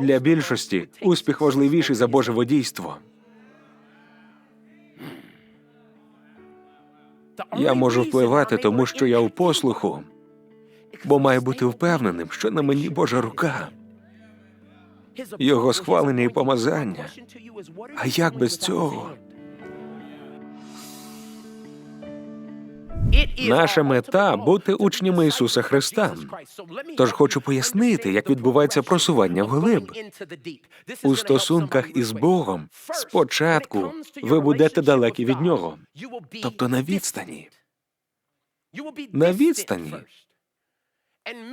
Для більшості успіх важливіший за Боже водійство. Я можу впливати, тому що я у послуху, бо маю бути впевненим, що на мені Божа рука. Його схвалення і помазання. А як без цього? Наша мета бути учнями Ісуса Христа. Тож хочу пояснити, як відбувається просування вглиб. У стосунках із Богом спочатку ви будете далекі від нього, тобто на відстані. На відстані.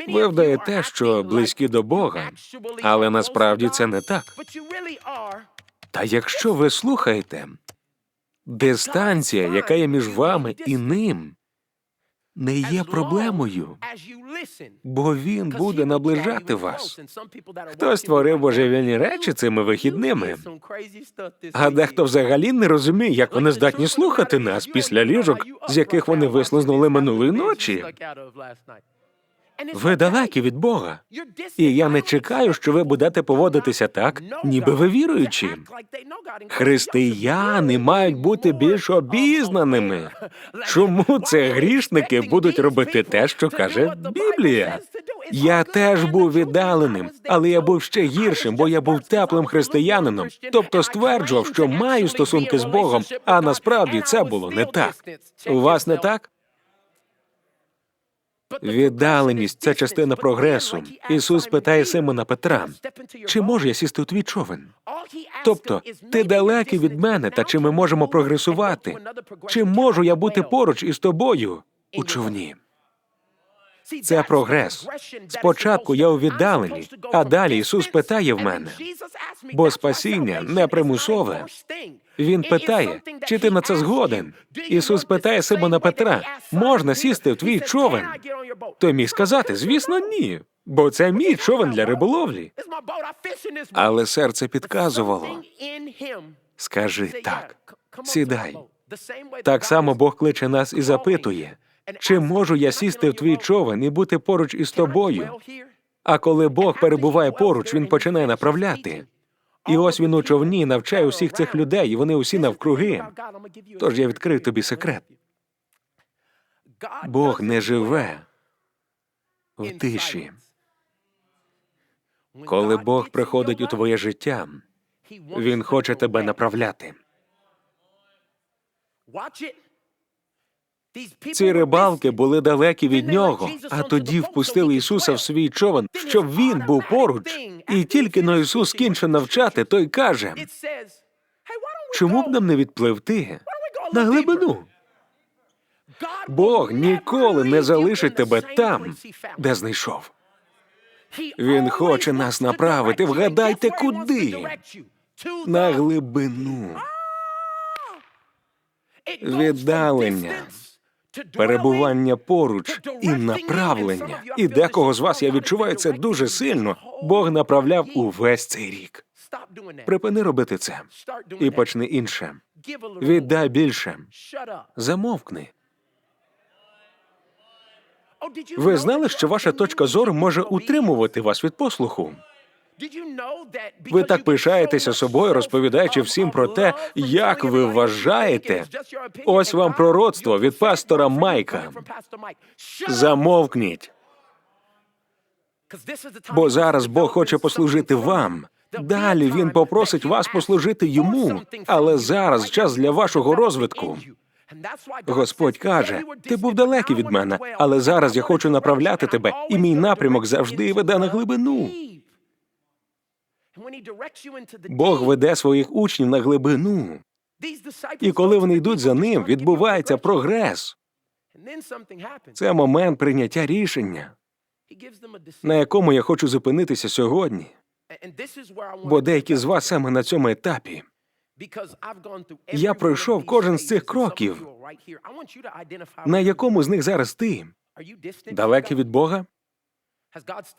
Ви вдаєте, що близькі до Бога, але насправді це не так. Та якщо ви слухаєте, дистанція, яка є між вами і ним, не є проблемою, бо він буде наближати вас. Хтось створив божевільні речі цими вихідними, а дехто взагалі не розуміє, як вони здатні слухати нас після ліжок, з яких вони вислизнули минулої ночі. Ви далекі від Бога, і я не чекаю, що ви будете поводитися так, ніби ви віруючі. Християни мають бути більш обізнаними. Чому це грішники будуть робити те, що каже Біблія? Я теж був віддаленим, але я був ще гіршим, бо я був теплим християнином, тобто стверджував, що маю стосунки з Богом, а насправді це було не так. У вас не так? Віддаленість це частина прогресу. Ісус питає Симона Петра: чи можу я сісти у твій човен? Тобто, ти далекий від мене, та чи ми можемо прогресувати? Чи можу я бути поруч із тобою у човні? Це прогрес. Спочатку я у віддаленні, а далі Ісус питає в мене. Бо спасіння не примусове. Він питає, чи ти на це згоден? Ісус питає Симона Петра: можна сісти в твій човен? Той міг сказати, звісно, ні, бо це мій човен для риболовлі. Але серце підказувало. Скажи так, сідай. Так само Бог кличе нас і запитує, чи можу я сісти в твій човен і бути поруч із тобою? А коли Бог перебуває поруч, він починає направляти. І ось він у човні навчає усіх цих людей, і вони усі навкруги. Тож я відкрив тобі секрет. Бог не живе в тиші. Коли Бог приходить у твоє життя, Він хоче тебе направляти. Ці рибалки були далекі від нього, а тоді впустили Ісуса в свій човен, щоб він був поруч. І тільки но Ісус скінчив навчати, той каже: чому б нам не відпливти на глибину? Бог ніколи не залишить тебе там, де знайшов. Він хоче нас направити. Вгадайте, куди? На глибину. Віддалення, перебування поруч і направлення. І декого з вас я відчуваю це дуже сильно. Бог направляв увесь цей рік. Припини робити це і почни інше. Віддай більше. Замовкни. Ви знали, що ваша точка зору може утримувати вас від послуху? Ви так пишаєтеся собою, розповідаючи всім про те, як ви вважаєте. Ось вам пророцтво від пастора Майка. Замовкніть, бо зараз Бог хоче послужити вам. Далі він попросить вас послужити йому, але зараз час для вашого розвитку. Господь каже: ти був далекий від мене, але зараз я хочу направляти тебе, і мій напрямок завжди веде на глибину. Бог веде своїх учнів на глибину, і коли вони йдуть за ним, відбувається прогрес. Це момент прийняття рішення, на якому я хочу зупинитися сьогодні. Бо деякі з вас саме на цьому етапі. Я пройшов кожен з цих кроків. На якому з них зараз ти? Далекий від Бога?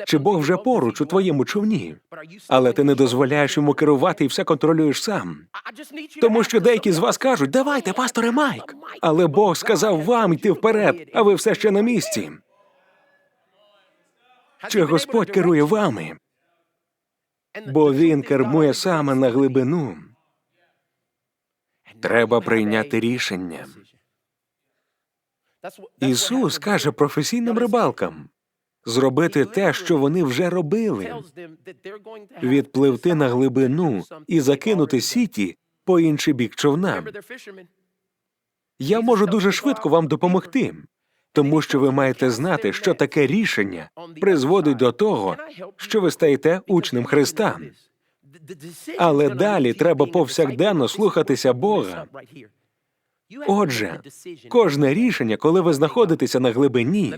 Чи Бог вже поруч у твоєму човні? Але ти не дозволяєш йому керувати і все контролюєш сам. Тому що деякі з вас кажуть, давайте, пасторе Майк. Але Бог сказав вам йти вперед, а ви все ще на місці. Чи Господь керує вами? бо він кермує саме на глибину. Треба прийняти рішення. Ісус каже професійним рибалкам зробити те, що вони вже робили, відпливти на глибину і закинути сіті по інший бік човна. Я можу дуже швидко вам допомогти, тому що ви маєте знати, що таке рішення призводить до того, що ви стаєте учнем Христа. Але далі треба повсякденно слухатися Бога. Отже, кожне рішення, коли ви знаходитеся на глибині,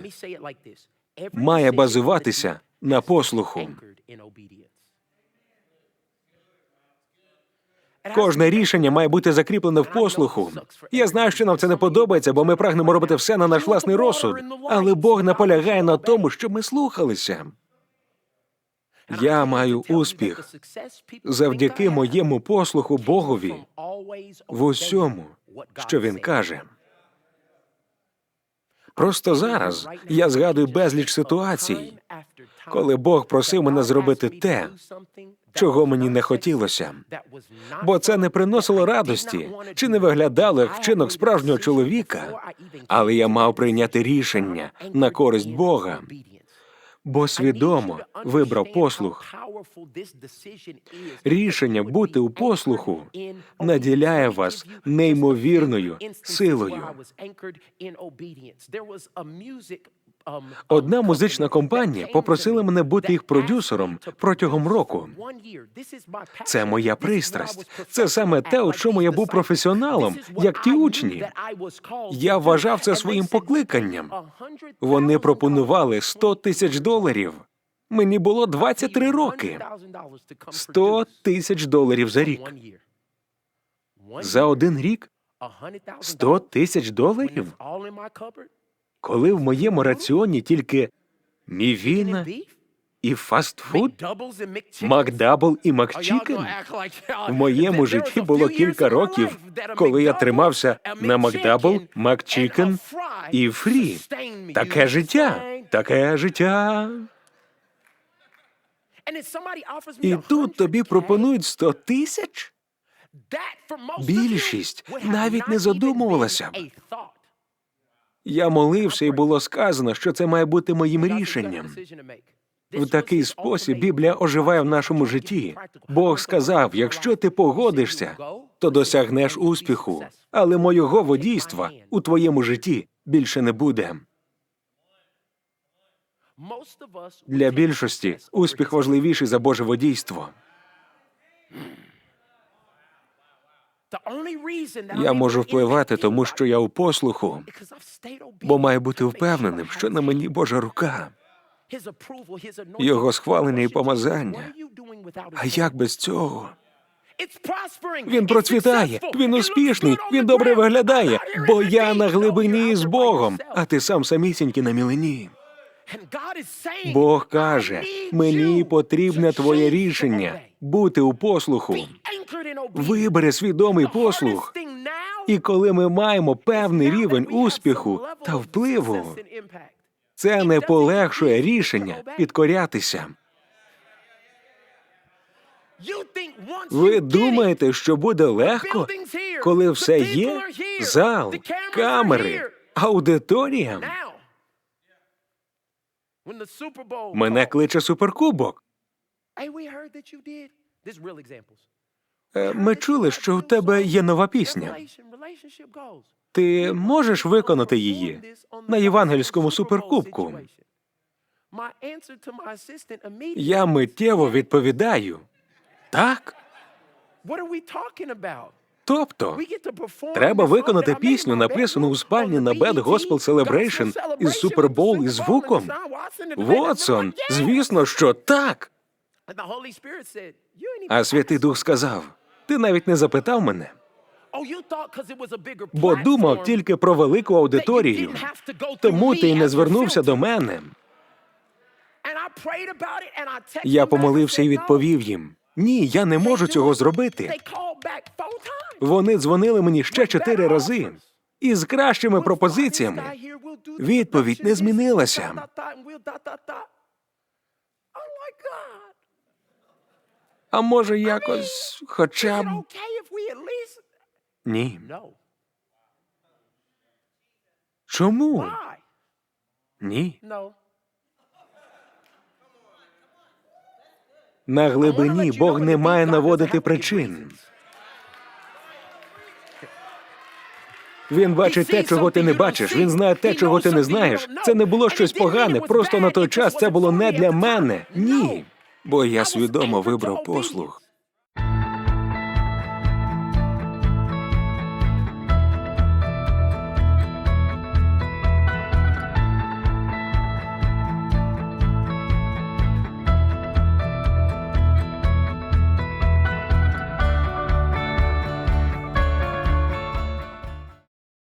має базуватися на послуху. Кожне рішення має бути закріплене в послуху. Я знаю, що нам це не подобається, бо ми прагнемо робити все на наш власний розсуд. Але Бог наполягає на тому, щоб ми слухалися. Я маю успіх завдяки моєму послуху Богові в усьому, що він каже. Просто зараз я згадую безліч ситуацій, коли Бог просив мене зробити те, чого мені не хотілося, бо це не приносило радості чи не виглядало як вчинок справжнього чоловіка, але я мав прийняти рішення на користь Бога, бо свідомо вибрав послух. Рішення бути у послуху наділяє вас неймовірною силою. Одна музична компанія попросила мене бути їх продюсером протягом року. Це моя пристрасть. Це саме те, у чому я був професіоналом, як ті учні. Я вважав це своїм покликанням. Вони пропонували 100 тисяч доларів. Мені було 23 роки. 100 тисяч доларів за рік. За один рік 100 тисяч доларів? Коли в моєму раціоні тільки мівіна і фастфуд, Макдабл і Макчікен? В моєму житті було кілька років, коли я тримався на Макдабл, Макчікен і фрі. Таке життя, таке життя. І тут тобі пропонують 100 тисяч? Більшість навіть не задумувалася. Я молився, і було сказано, що це має бути моїм рішенням. В такий спосіб Біблія оживає в нашому житті. Бог сказав: якщо ти погодишся, то досягнеш успіху, але моєго водійства у твоєму житті більше не буде. Для більшості успіх важливіший за Боже водійство. Я можу впливати, тому що я у послуху, бо маю бути впевненим, що на мені Божа рука, його схвалення і помазання. А як без цього? Він процвітає, він успішний, він добре виглядає, бо я на глибині з Богом, а ти сам самісінький на мілині. Бог каже: мені потрібне твоє рішення бути у послуху. Вибери свідомий послух. І коли ми маємо певний рівень успіху та впливу, це не полегшує рішення підкорятися. Ви думаєте, що буде легко, коли все є? Зал, камери, аудиторія. Мене кличе суперкубок. Е, Ми чули, що в тебе є нова пісня. Ти можеш виконати її на євангельському суперкубку. Я миттєво відповідаю. Так. Тобто, треба виконати пісню, написану у спальні на Bad Gospel Celebration із Супербол із звуком. Вотсон, звісно, що так. А Святий Дух сказав: ти навіть не запитав мене, бо думав тільки про велику аудиторію. Тому ти й не звернувся до мене. Я помолився і відповів їм: ні, я не можу цього зробити. Вони дзвонили мені ще чотири рази. із кращими пропозиціями. Відповідь не змінилася. А може, якось хоча б. Ні. Чому? Ні. На глибині Бог не має наводити причин. Він бачить те, чого ти не бачиш. Він знає те, чого ти не знаєш. Це не було щось погане. Просто на той час це було не для мене. Ні. Бо я свідомо вибрав послуг.